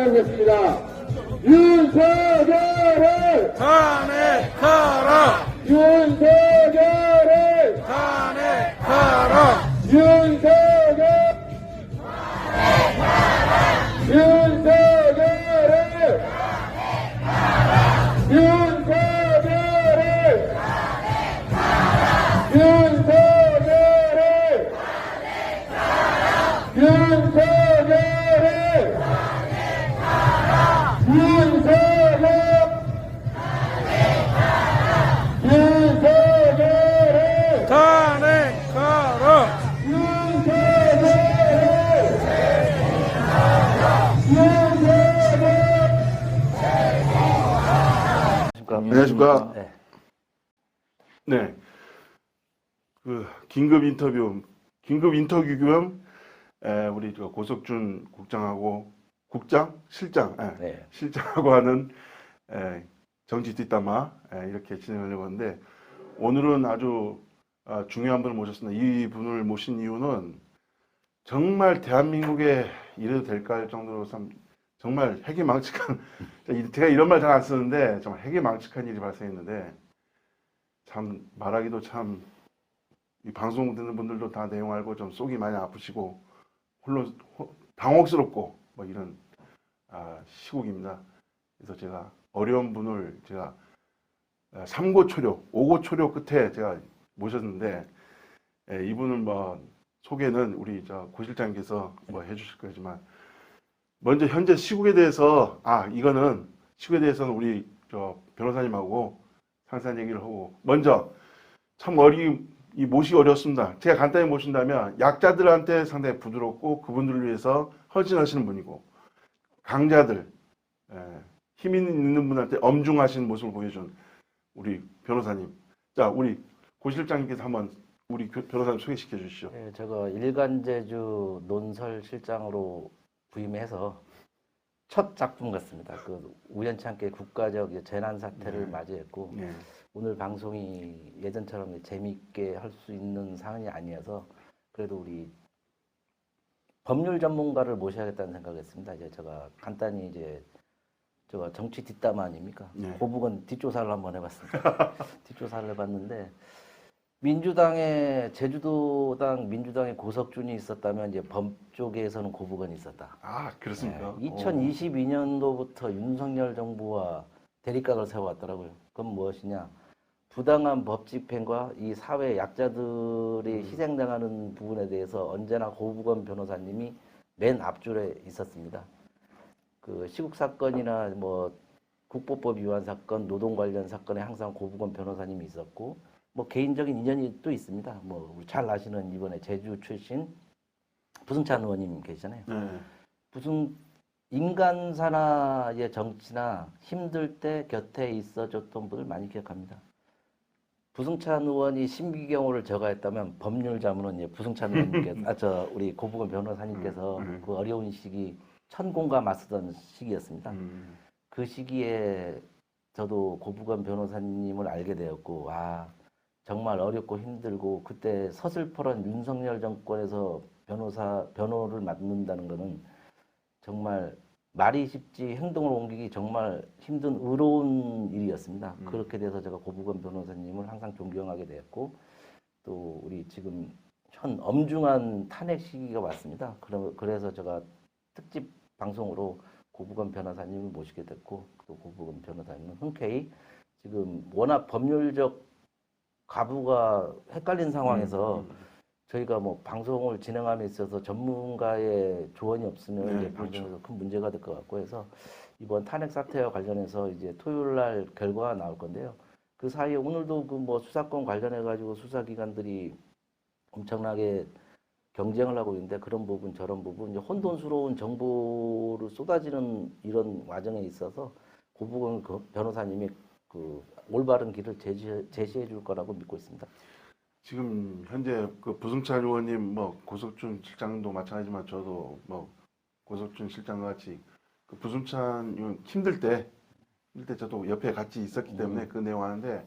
하겠습니다. 윤석열을 탄핵하라! 윤석열을 탄핵하라! 윤석 안녕하십니까. 네. 네. 그 긴급 인터뷰, 긴급 인터뷰 겸 에, 우리 저 고석준 국장하고 국장, 실장, 예, 네. 실장하고 하는 에, 정치 뒷담화 에, 이렇게 진행하려고 하는데 오늘은 아주 아, 중요한 분을 모셨습니다. 이 분을 모신 이유는 정말 대한민국에 이래도 될까 할 정도로 참 정말 핵이망측한 제가 이런 말 잘 안 쓰는데 정말 핵이망측한 일이 발생했는데 참 말하기도 참 이 방송 듣는 분들도 다 내용 알고 좀 속이 많이 아프시고 홀로 호- 당혹스럽고 뭐 이런 아, 시국입니다. 그래서 제가 어려운 분을 제가 아, 삼고초려, 오고초려 끝에 제가 모셨는데 예, 이분을 뭐 소개는 우리 저 고 실장님께서 뭐 해주실 거지만 먼저 현재 시국에 대해서 아 이거는 시국에 대해서는 우리 저 변호사님하고 상세한 얘기를 하고 먼저 참 어리 이 모시기 어렵습니다. 제가 간단히 모신다면 약자들한테 상당히 부드럽고 그분들을 위해서 헌신하시는 분이고 강자들 예, 힘 있는 분한테 엄중하신 모습을 보여준 우리 변호사님. 자 우리 고 실장님께서 한번 우리 교- 변호사님 소개시켜 주시죠. 네, 제가 일간제주 논설 실장으로 부임해서 첫 작품 같습니다. 그 우연치 않게 국가적 재난 사태를 네. 맞이했고 예. 오늘 방송이 예전처럼 재미있게 할 수 있는 상황이 아니어서 그래도 우리 법률 전문가를 모셔야겠다는 생각했습니다. 이제 제가 간단히 이제 제가 정치 뒷담화 아닙니까? 네. 고북은 뒷조사를 한번 해봤습니다. 뒷조사를 해봤는데 민주당의 제주도당 민주당의 고석준이 있었다면 이제 법조계에서는 고북은 있었다. 아 그렇습니까? 네, 2022년도부터 윤석열 정부와 대립각을 세워왔더라고요. 그건 무엇이냐? 부당한 법 집행과 이 사회 약자들이 희생당하는 부분에 대해서 언제나 고부건 변호사님이 맨 앞줄에 있었습니다. 그 시국 사건이나 뭐 국보법 위반 사건, 노동 관련 사건에 항상 고부건 변호사님이 있었고 뭐 개인적인 인연이 또 있습니다. 뭐 우리 잘 아시는 이번에 제주 출신 부승찬 의원님 계시잖아요. 네. 무슨 인간사나의 정치나 힘들 때 곁에 있어줬던 분을 많이 기억합니다. 부승찬 의원이 신비경호를 저가했다면 법률 자문은 이제 부승찬 의원님께서 아저 우리 고부건 변호사님께서 음, 음. 그 어려운 시기 천공과 맞서던 시기였습니다. 음, 그 시기에 저도 고부건 변호사님을 알게 되었고 아 정말 어렵고 힘들고 그때 서슬퍼런 윤석열 정권에서 변호사 변호를 맡는다는 거는 정말 말이 쉽지 행동을 옮기기 정말 힘든 의로운 일이었습니다. 음. 그렇게 돼서 제가 고부건 변호사님을 항상 존경하게 되었고 또 우리 지금 현 엄중한 탄핵 시기가 왔습니다. 그래서 제가 특집 방송으로 고부건 변호사님을 모시게 됐고 또 고부건 변호사님은 흔쾌히 지금 워낙 법률적 가부가 헷갈린 상황에서 음, 저희가 뭐 방송을 진행함에 있어서 전문가의 조언이 없으면 네, 이제 방송에서 그렇죠. 큰 문제가 될 것 같고 해서 이번 탄핵 사태와 관련해서 이제 토요일 날 결과가 나올 건데요. 그 사이에 오늘도 그 뭐 수사권 관련해 가지고 수사기관들이 엄청나게 경쟁을 하고 있는데 그런 부분 저런 부분 이제 혼돈스러운 정보를 쏟아지는 이런 과정에 있어서 고부건 그 변호사님이 그 올바른 길을 제시해, 제시해 줄 거라고 믿고 있습니다. 지금 현재 그 부승찬 의원님 뭐 고석준 실장도 마찬가지지만 저도 뭐 고석준 실장과 같이 그 부승찬 의원 힘들 때 힘들 때 저도 옆에 같이 있었기 때문에 그 내용 아는데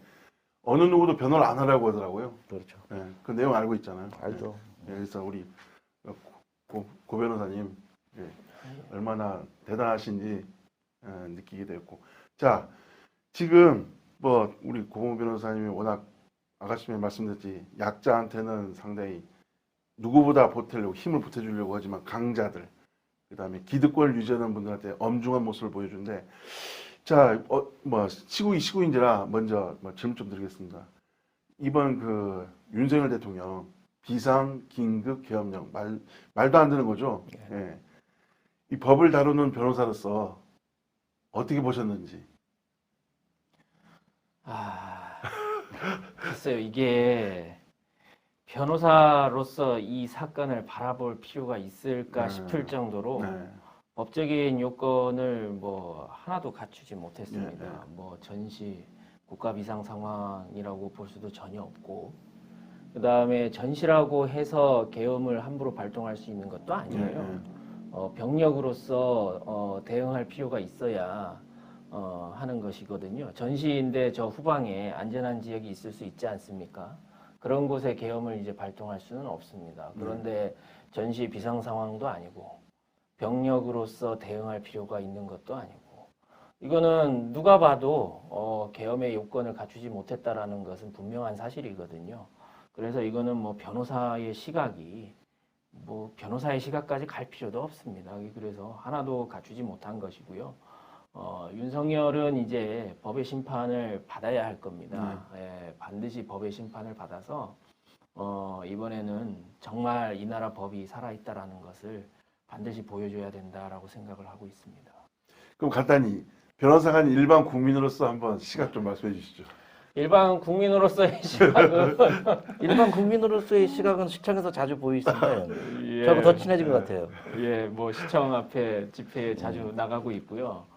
어느 누구도 변호를 안 하라고 하더라고요. 그렇죠. 예, 그 내용 알고 있잖아요. 알죠. 예, 그래서 우리 고, 고, 고 변호사님 예, 얼마나 대단하신지 어, 느끼게 됐고 자 지금 뭐 우리 고모 변호사님이 워낙 아가씨에 말씀드렸지 약자한테는 상당히 누구보다 보태려고 힘을 보태주려고 하지만 강자들 그다음에 기득권을 유지하는 분들한테 엄중한 모습을 보여주는데 자 뭐 시국이 시국인지라 먼저 뭐 질문 좀 드리겠습니다. 이번 그 윤석열 대통령 비상 긴급 계엄령 말 말도 안 되는 거죠. 예. 이 법을 다루는 변호사로서 어떻게 보셨는지. 아, 글쎄요, 이게 변호사로서 이 사건을 바라볼 필요가 있을까 네. 싶을 정도로 네. 법적인 요건을 뭐 하나도 갖추지 못했습니다. 네, 네. 뭐 전시 국가 비상 상황이라고 볼 수도 전혀 없고, 그 다음에 전시라고 해서 계엄을 함부로 발동할 수 있는 것도 아니에요. 네, 어, 병력으로서 어, 대응할 필요가 있어야 어, 하는 것이거든요. 전시인데 저 후방에 안전한 지역이 있을 수 있지 않습니까? 그런 곳에 계엄을 이제 발동할 수는 없습니다. 그런데 전시 비상 상황도 아니고 병력으로서 대응할 필요가 있는 것도 아니고 이거는 누가 봐도 어, 계엄의 요건을 갖추지 못했다라는 것은 분명한 사실이거든요. 그래서 이거는 뭐 변호사의 시각이 뭐 변호사의 시각까지 갈 필요도 없습니다. 그래서 하나도 갖추지 못한 것이고요. 어, 윤석열은 이제 법의 심판을 받아야 할 겁니다. 예, 반드시 법의 심판을 받아서 어, 이번에는 정말 이 나라 법이 살아있다라는 것을 반드시 보여줘야 된다라고 생각을 하고 있습니다. 그럼 간단히 변호사가 아닌 일반 국민으로서 한번 시각 좀 말씀해 주시죠. 일반 국민으로서의 시각은 일반 국민으로서의 시각은 시청에서 자주 보이시니까요. 예, 저하고 더 친해진 것 같아요. 예, 뭐 시청 앞에 집회에 자주 나가고 있고요.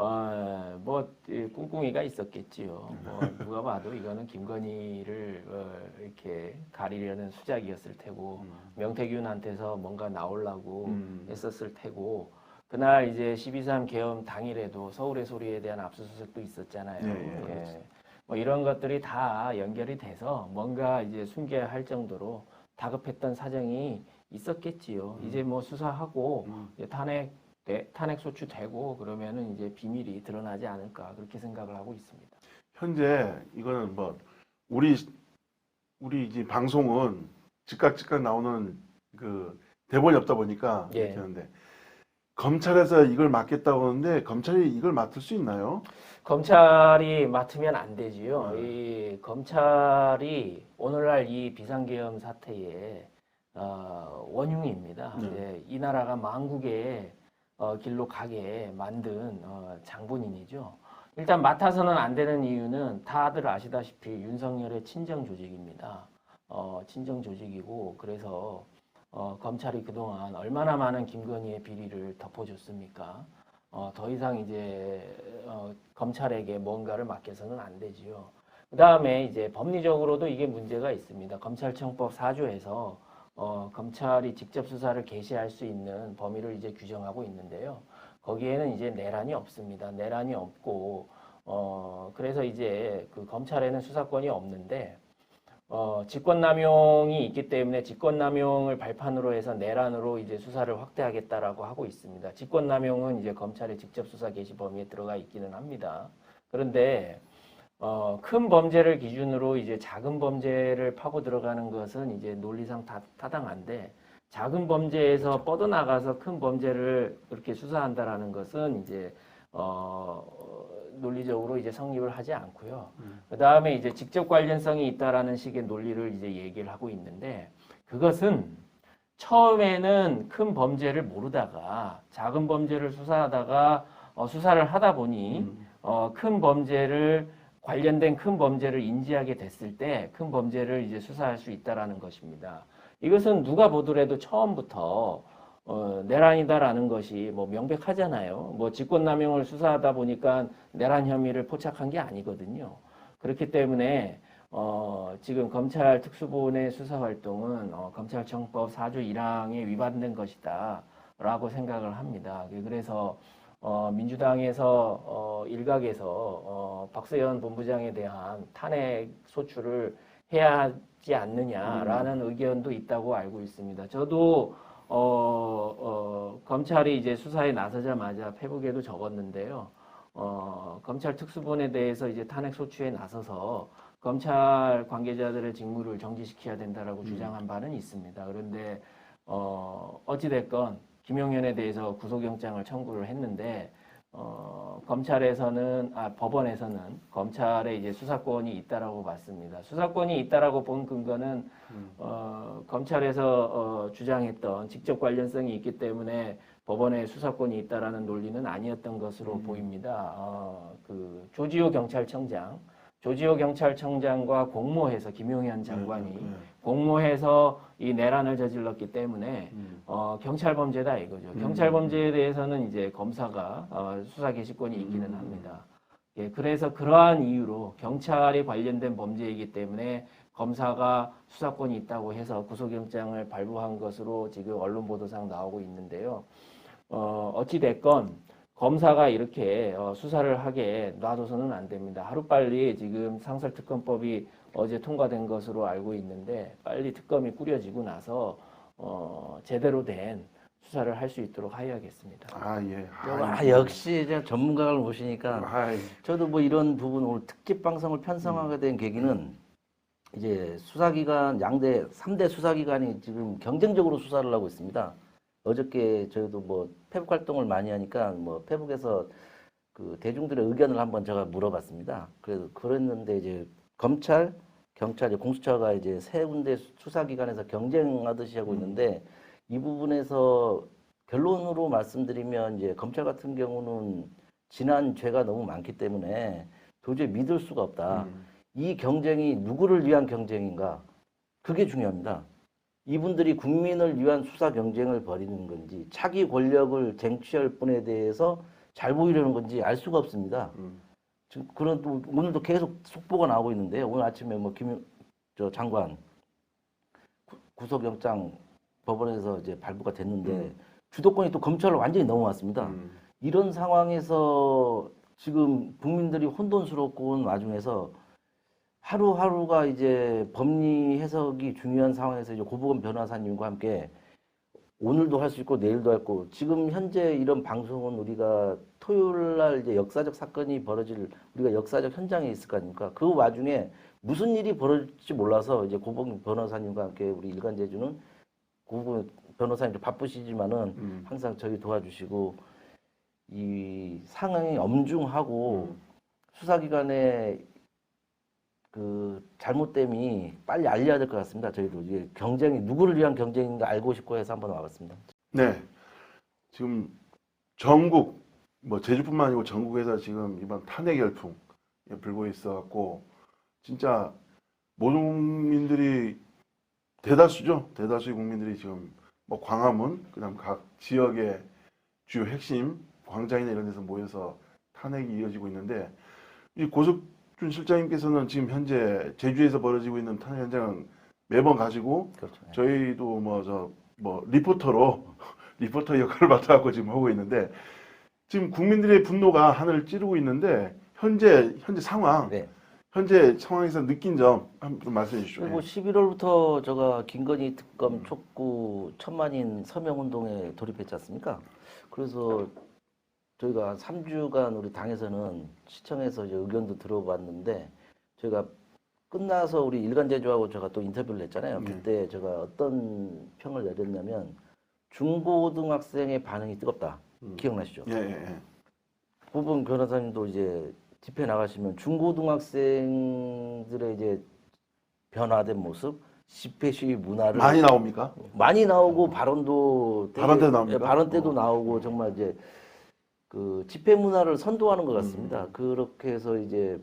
어, 뭐 이, 꿍꿍이가 있었겠지요. 뭐 누가 봐도 이거는 김건희를 어, 이렇게 가리려는 수작이었을 테고 명태균한테서 뭔가 나오려고 음. 했었을 테고 그날 이제 12.3 계엄 당일에도 서울의 소리에 대한 압수수색도 있었잖아요. 예, 예, 그렇죠. 뭐 이런 것들이 다 연결이 돼서 뭔가 이제 숨겨야 할 정도로 다급했던 사정이 있었겠지요. 이제 뭐 수사하고 음. 이제 탄핵 돼- 탄핵 소추되고 그러면은 이제 비밀이 드러나지 않을까 그렇게 생각을 하고 있습니다. 현재 이거는 뭐 우리 우리 이제 방송은 즉각 즉각 나오는 그 대본이 없다 보니까 예. 이렇게 하는데 검찰에서 이걸 맡겠다고 하는데 검찰이 이걸 맡을 수 있나요? 검찰이 맡으면 안 되지요. 네. 이 검찰이 오늘날 이 비상계엄 사태의 어, 원흉입니다. 네. 이제 이 나라가 망국의 어, 길로 가게 만든 어, 장본인이죠. 일단 맡아서는 안 되는 이유는 다들 아시다시피 윤석열의 친정 조직입니다. 어, 친정 조직이고 그래서 어, 검찰이 그동안 얼마나 많은 김건희의 비리를 덮어줬습니까? 어, 더 이상 이제 어, 검찰에게 뭔가를 맡겨서는 안 되지요. 그 다음에 이제 법리적으로도 이게 문제가 있습니다. 검찰청법 4조에서 어, 검찰이 직접 수사를 개시할 수 있는 범위를 이제 규정하고 있는데요. 거기에는 이제 내란이 없습니다. 내란이 없고 어, 그래서 이제 그 검찰에는 수사권이 없는데 어, 직권남용이 있기 때문에 직권남용을 발판으로 해서 내란으로 이제 수사를 확대하겠다라고 하고 있습니다. 직권남용은 이제 검찰의 직접 수사 개시 범위에 들어가 있기는 합니다. 그런데 어, 큰 범죄를 기준으로 이제 작은 범죄를 파고 들어가는 것은 이제 논리상 타, 타당한데 작은 범죄에서 뻗어나가서 큰 범죄를 그렇게 수사한다라는 것은 이제 어, 논리적으로 이제 성립을 하지 않고요. 그 다음에 이제 직접 관련성이 있다라는 식의 논리를 이제 얘기를 하고 있는데 그것은 처음에는 큰 범죄를 모르다가 작은 범죄를 수사하다가 어, 수사를 하다 보니 어, 큰 범죄를 관련된 큰 범죄를 인지하게 됐을 때 큰 범죄를 이제 수사할 수 있다라는 것입니다. 이것은 누가 보더라도 처음부터 어, 내란이다라는 것이 뭐 명백하잖아요. 뭐 직권남용을 수사하다 보니까 내란 혐의를 포착한 게 아니거든요. 그렇기 때문에 어, 지금 검찰 특수본의 수사 활동은 어, 검찰청법 4조 1항에 위반된 것이다라고 생각을 합니다. 그래서 어, 민주당에서 어, 일각에서 어, 박세현 본부장에 대한 탄핵 소추를 해야 하지 않느냐라는 의견도 있다고 알고 있습니다. 저도 어, 어, 검찰이 이제 수사에 나서자마자 페북에도 적었는데요. 어, 검찰 특수본에 대해서 이제 탄핵 소추에 나서서 검찰 관계자들의 직무를 정지시켜야 된다라고 주장한 바는 있습니다. 그런데 어, 어찌됐건 김용현에 대해서 구속영장을 청구를 했는데 어, 검찰에서는 아 법원에서는 검찰에 이제 수사권이 있다라고 봤습니다. 수사권이 있다라고 본 근거는 어, 검찰에서 어, 주장했던 직접 관련성이 있기 때문에 법원에 수사권이 있다라는 논리는 아니었던 것으로 보입니다. 어, 그 조지호 경찰청장, 조지호 경찰청장과 공모해서 김용현 장관이 네, 네. 공모해서 이 내란을 저질렀기 때문에 음. 어, 경찰 범죄다 이거죠. 음. 경찰 범죄에 대해서는 이제 검사가 어, 수사 개시권이 있기는 음. 합니다. 예, 그래서 그러한 이유로 경찰이 관련된 범죄이기 때문에 검사가 수사권이 있다고 해서 구속영장을 발부한 것으로 지금 언론 보도상 나오고 있는데요. 어, 어찌됐건 검사가 이렇게 어, 수사를 하게 놔둬서는 안 됩니다. 하루빨리 지금 상설특검법이 어제 통과된 것으로 알고 있는데 빨리 특검이 꾸려지고 나서 어, 제대로 된 수사를 할 수 있도록 하여야겠습니다. 아 예. 아, 역시 이제 전문가를 모시니까 아이, 저도 뭐 이런 부분 오늘 특집 방송을 편성하게 된 계기는 이제 수사기관 양대 3대 수사기관이 지금 경쟁적으로 수사를 하고 있습니다. 어저께 저희도 뭐 페북 활동을 많이 하니까 뭐 페북에서 그 대중들의 의견을 한번 제가 물어봤습니다. 그래서 그랬는데 이제 검찰, 경찰, 공수처가 이제 세 군데 수사기관에서 경쟁하듯이 하고 있는데 이 부분에서 결론으로 말씀드리면 이제 검찰 같은 경우는 지난 죄가 너무 많기 때문에 도저히 믿을 수가 없다. 음. 이 경쟁이 누구를 위한 경쟁인가? 그게 중요합니다. 이분들이 국민을 위한 수사 경쟁을 벌이는 건지 차기 권력을 쟁취할 분에 대해서 잘 보이려는 건지 알 수가 없습니다. 음. 지금 그런 또 오늘도 계속 속보가 나오고 있는데 오늘 아침에 뭐 김 저 장관 구- 구속영장 법원에서 이제 발부가 됐는데 음. 주도권이 또 검찰로 완전히 넘어왔습니다. 음. 이런 상황에서 지금 국민들이 혼돈스럽고 온 와중에서 하루하루가 이제 법리 해석이 중요한 상황에서 이제 고부건 변호사님과 함께 오늘도 할 수 있고 내일도 할 거. 지금 현재 이런 방송은 우리가 토요일 날 이제 역사적 사건이 벌어질 우리가 역사적 현장에 있을 거 아닙니까? 그 와중에 무슨 일이 벌어질지 몰라서 이제 고봉 변호사님과 함께 우리 일간 제주는 고봉 변호사님 좀 바쁘시지만은 음. 항상 저희 도와주시고 이 상황이 엄중하고 음. 수사기관의 그 잘못됨이 빨리 알려야 될 것 같습니다. 저희도 이게 경쟁이 누구를 위한 경쟁인가 알고 싶고 해서 한번 와봤습니다. 네. 지금 전국 뭐 제주뿐만 아니고 전국에서 지금 이번 탄핵 열풍 불고 있어 갖고 진짜 모든 국민들이 대다수죠. 대다수의 국민들이 지금 뭐 광화문 그다음 각 지역의 주요 핵심 광장이나 이런 데서 모여서 탄핵이 이어지고 있는데 이 고석 준 실장님께서는 지금 현재 제주에서 벌어지고 있는 탄핵 현장은 매번 가지고 그렇죠. 저희도 뭐저뭐 리포터로 리포터 역할을 맡아갖고 지금 하고 있는데 지금 국민들의 분노가 하늘을 찌르고 있는데 현재 현재 상황 네. 현재 상황에서 느낀 점 한번 좀 말씀해 주시죠. 그리고 예. 11월부터 제가 김건희 특검 음. 촉구 천만인 서명 운동에 돌입했지 않습니까? 그래서 저희가 한 3주간 우리 당에서는 시청에서 이제 의견도 들어봤는데 저희가 끝나서 우리 일간 제주하고 제가 또 인터뷰를 했잖아요. 네. 그때 제가 어떤 평을 내렸냐면 중고등학생의 반응이 뜨겁다. 음. 기억나시죠? 예, 예, 예. 부분 변호사님도 이제 집회 나가시면 중고등학생들의 이제 변화된 모습, 집회 시위 문화를 많이 나옵니까? 많이 나오고 발언도 되게- 발언 때도 나옵니까? 예, 발언 때도 어. 나오고 정말 이제 그 집회 문화를 선도하는 것 같습니다. 음. 그렇게 해서 이제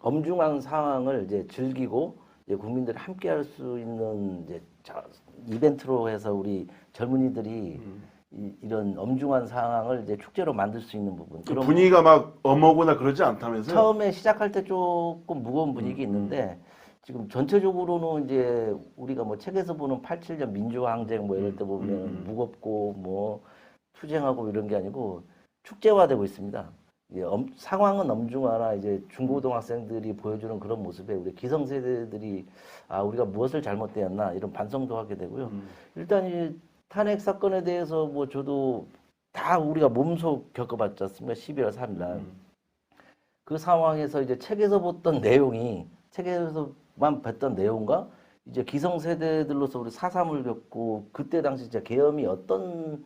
엄중한 상황을 이제 즐기고 이제 국민들이 함께 할 수 있는 이제 자- 이벤트로 해서 우리 젊은이들이 음. 이, 이런 엄중한 상황을 이제 축제로 만들 수 있는 부분. 그 분위기가 막 엄하거나 그러지 않다면서요? 처음에 시작할 때 조금 무거운 분위기 음, 있는데 지금 전체적으로는 이제 우리가 뭐 책에서 보는 87년 민주화 항쟁 뭐 이럴 때 음, 보면 음, 음. 무겁고 뭐 투쟁하고 이런 게 아니고 축제화되고 있습니다. 이제 엄- 상황은 엄중하나 이제 중고등학생들이 보여주는 그런 모습에 우리 기성세대들이 아 우리가 무엇을 잘못되었나 이런 반성도 하게 되고요. 음. 일단 이 탄핵 사건에 대해서 뭐 저도 다 우리가 몸소 겪어봤지 않습니까? 11월 3일 날. 음. 그 상황에서 이제 책에서 봤던 내용이 책에서만 봤던 내용과 이제 기성세대들로서 우리 사삼을 겪고 그때 당시 진짜 계엄이 어떤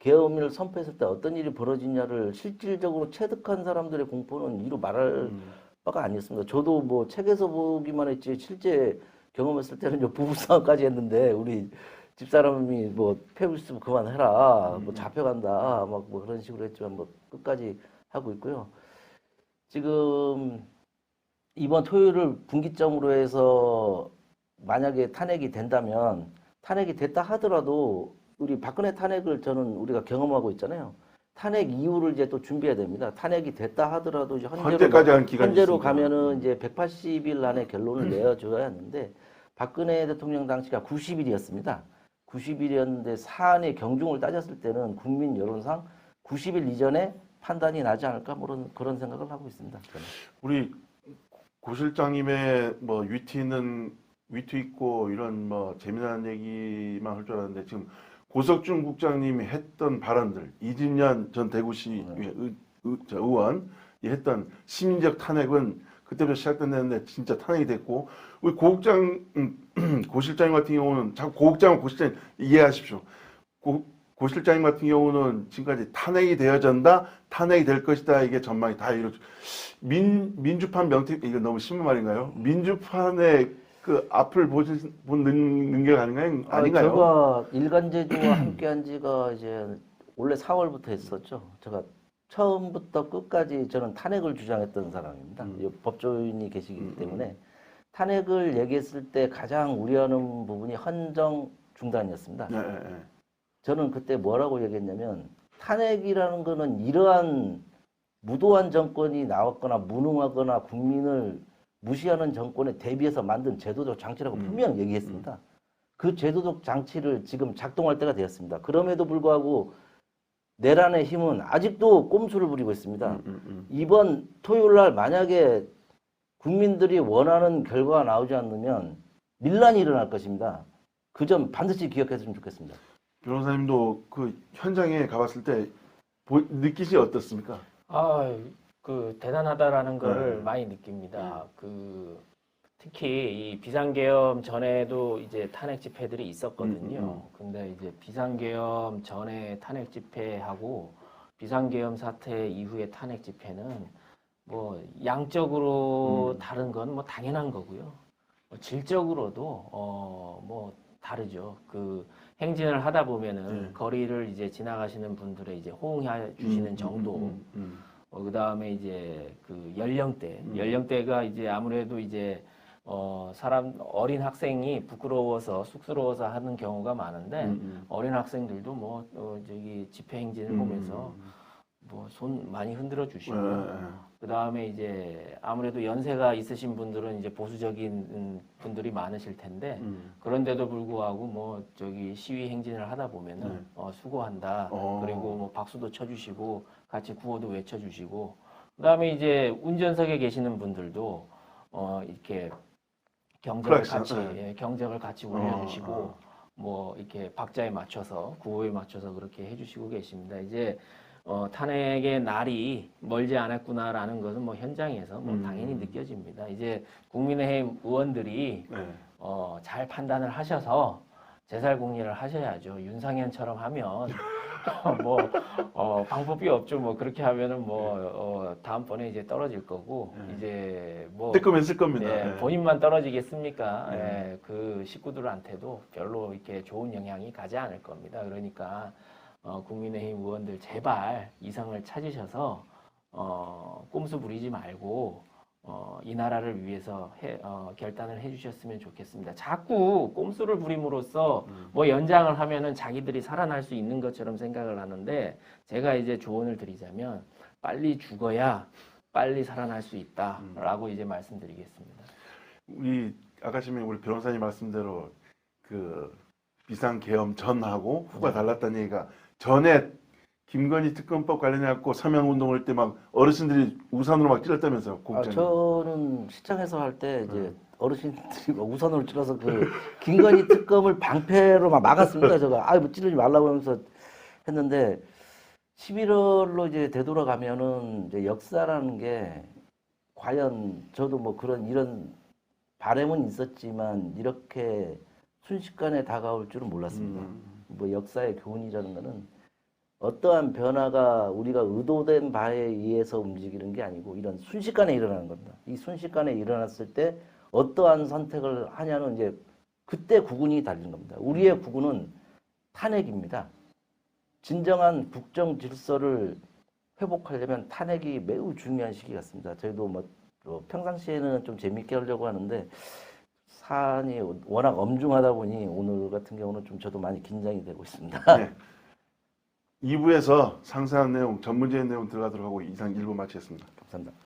계엄을 선포했을 때 어떤 일이 벌어지냐를 실질적으로 체득한 사람들의 공포는 이루 말할 음. 바가 아니었습니다. 저도 뭐 책에서 보기만 했지 실제 경험했을 때는 요 부부싸움까지 했는데 우리 집사람이 뭐 패고 있으면 그만해라 뭐 잡혀간다 막 뭐 그런 식으로 했지만 뭐 끝까지 하고 있고요. 지금 이번 토요일을 분기점으로 해서 만약에 탄핵이 된다면 탄핵이 됐다 하더라도 우리 박근혜 탄핵을 저는 우리가 경험하고 있잖아요. 탄핵 이후를 이제 또 준비해야 됩니다. 탄핵이 됐다 하더라도 이제 현재로 현재로. 가면은 이제 180일 안에 결론을 내어줘야 하는데 박근혜 대통령 당시가 90일이었습니다. 90일이었는데 사안의 경중을 따졌을 때는 국민 여론상 90일 이전에 판단이 나지 않을까 뭐 그런 그런 생각을 하고 있습니다. 저는. 우리 고 실장님의 뭐 위트 있는 위트 있고 이런 뭐 재미난 얘기만 할 줄 알았는데 지금 고석준 국장님이 했던 발언들 이진년 전 대구시 의, 의, 저 의원이 했던 시민적 탄핵은 그때부터 시작됐는데 진짜 탄핵이 됐고 우리 고 국장 음, 고 실장님 같은 경우는 자꾸 고 국장 고 실장 이해하십시오. 고, 고 실장님 같은 경우는 지금까지 탄핵이 되어진다, 탄핵이 될 것이다 이게 전망이 다 이루어져. 민 민주판 명태 이거 너무 심한 말인가요? 민주판의 그 앞을 보실 본 능- 능력 아닌가요? 아, 아닌가요? 제가 일간제주와 함께한 지가 이제 원래 4월부터 했었죠. 제가 처음부터 끝까지 저는 탄핵을 주장했던 사람입니다. 음. 이 법조인이 계시기 음, 때문에 탄핵을 얘기했을 때 가장 우려하는 부분이 헌정 중단이었습니다. 네, 네, 네. 저는 그때 뭐라고 얘기했냐면 탄핵이라는 거는 이러한 무도한 정권이 나왔거나 무능하거나 국민을 무시하는 정권에 대비해서 만든 제도적 장치라고 음. 분명 얘기했습니다. 그 제도적 장치를 지금 작동할 때가 되었습니다. 그럼에도 불구하고 내란의 힘은 아직도 꼼수를 부리고 있습니다. 음, 음, 음. 이번 토요일 날 만약에 국민들이 원하는 결과가 나오지 않으면 밀란이 일어날 것입니다. 그 점 반드시 기억했으면 좋겠습니다. 변호사님도 그 현장에 가봤을 때 보, 느끼시 어떻습니까? 아, 그 대단하다라는 거를 네. 많이 느낍니다. 그 특히 이 비상계엄 전에도 이제 탄핵 집회들이 있었거든요. 음, 음, 근데 이제 비상계엄 전에 탄핵 집회하고 비상계엄 사태 이후의 탄핵 집회는 뭐 양적으로 음. 다른 건 뭐 당연한 거고요. 뭐 질적으로도 어 뭐 다르죠. 그 행진을 하다 보면은 네. 거리를 이제 지나가시는 분들의 이제 호응해 주시는 음, 정도, 음, 음, 어, 그 다음에 이제 그 연령대, 음. 연령대가 이제 아무래도 이제 어, 사람 어린 학생이 부끄러워서 쑥스러워서 하는 경우가 많은데 음, 음. 어린 학생들도 뭐 어, 저기 집회 행진을 음, 보면서 뭐 손 많이 흔들어 주시고 네, 네. 그 다음에 이제 아무래도 연세가 있으신 분들은 이제 보수적인 음, 분들이 많으실 텐데 음. 그런데도 불구하고 뭐 저기 시위 행진을 하다 보면은 네. 어, 수고한다 어. 그리고 뭐 박수도 쳐주시고 같이 구호도 외쳐주시고 그다음에 이제 운전석에 계시는 분들도 어 이렇게 경적을 같이 네. 예, 경적을 같이 어, 울려주시고 어. 뭐 이렇게 박자에 맞춰서 구호에 맞춰서 그렇게 해주시고 계십니다. 이제 어, 탄핵의 날이 멀지 않았구나라는 것은 뭐 현장에서 뭐 음. 당연히 느껴집니다. 이제 국민의힘 의원들이 네. 어, 잘 판단을 하셔서 제살공리를 하셔야죠. 윤상현처럼 하면 뭐 어, 방법이 없죠. 뭐 그렇게 하면은 뭐 어, 다음번에 이제 떨어질 거고 네. 이제 뭐 뜨끔했을 겁니다. 예, 네. 본인만 떨어지겠습니까? 네. 예, 그 식구들한테도 별로 이렇게 좋은 영향이 가지 않을 겁니다. 그러니까 어, 국민의힘 의원들 제발 이성을 찾으셔서 어, 꼼수 부리지 말고 어, 이 나라를 위해서 해, 어, 결단을 해주셨으면 좋겠습니다. 자꾸 꼼수를 부림으로써 음. 뭐 연장을 하면은 자기들이 살아날 수 있는 것처럼 생각을 하는데 제가 이제 조언을 드리자면 빨리 죽어야 빨리 살아날 수 있다라고 이제 말씀드리겠습니다. 우리 아까 지금 우리 변호사님 말씀대로 그 비상 계엄 전하고 후가 네. 달랐다는 얘기가 전에 김건희 특검법 관련해 갖고 서명 운동을 할때 막 어르신들이 우산으로 막 찔렀다면서요. 아, 공장. 저는 시청에서 할 때 이제 음. 어르신들이 막 우산으로 찔러서 그 김건희 특검을 방패로 막 막았습니다. 저가 아뭐 찌르지 말라고 하면서 했는데 11월로 이제 되돌아가면은 이제 역사라는 게 과연 저도 뭐 그런 이런 바램은 있었지만 이렇게 순식간에 다가올 줄은 몰랐습니다. 뭐 역사의 교훈이라는 거는 어떠한 변화가 우리가 의도된 바에 의해서 움직이는 게 아니고 이런 순식간에 일어나는 겁니다. 이 순식간에 일어났을 때 어떠한 선택을 하냐는 이제 그때 구군이 달린 겁니다. 우리의 구군은 탄핵입니다. 진정한 국정 질서를 회복하려면 탄핵이 매우 중요한 시기 같습니다. 저희도 뭐 어, 평상시에는 좀 재밌게 하려고 하는데 사안이 워낙 엄중하다 보니 오늘 같은 경우는 좀 저도 많이 긴장이 되고 있습니다. 네. 2부에서 상세한 내용, 전문적인 내용 들어가도록 하고 이상 1부 마치겠습니다. 감사합니다.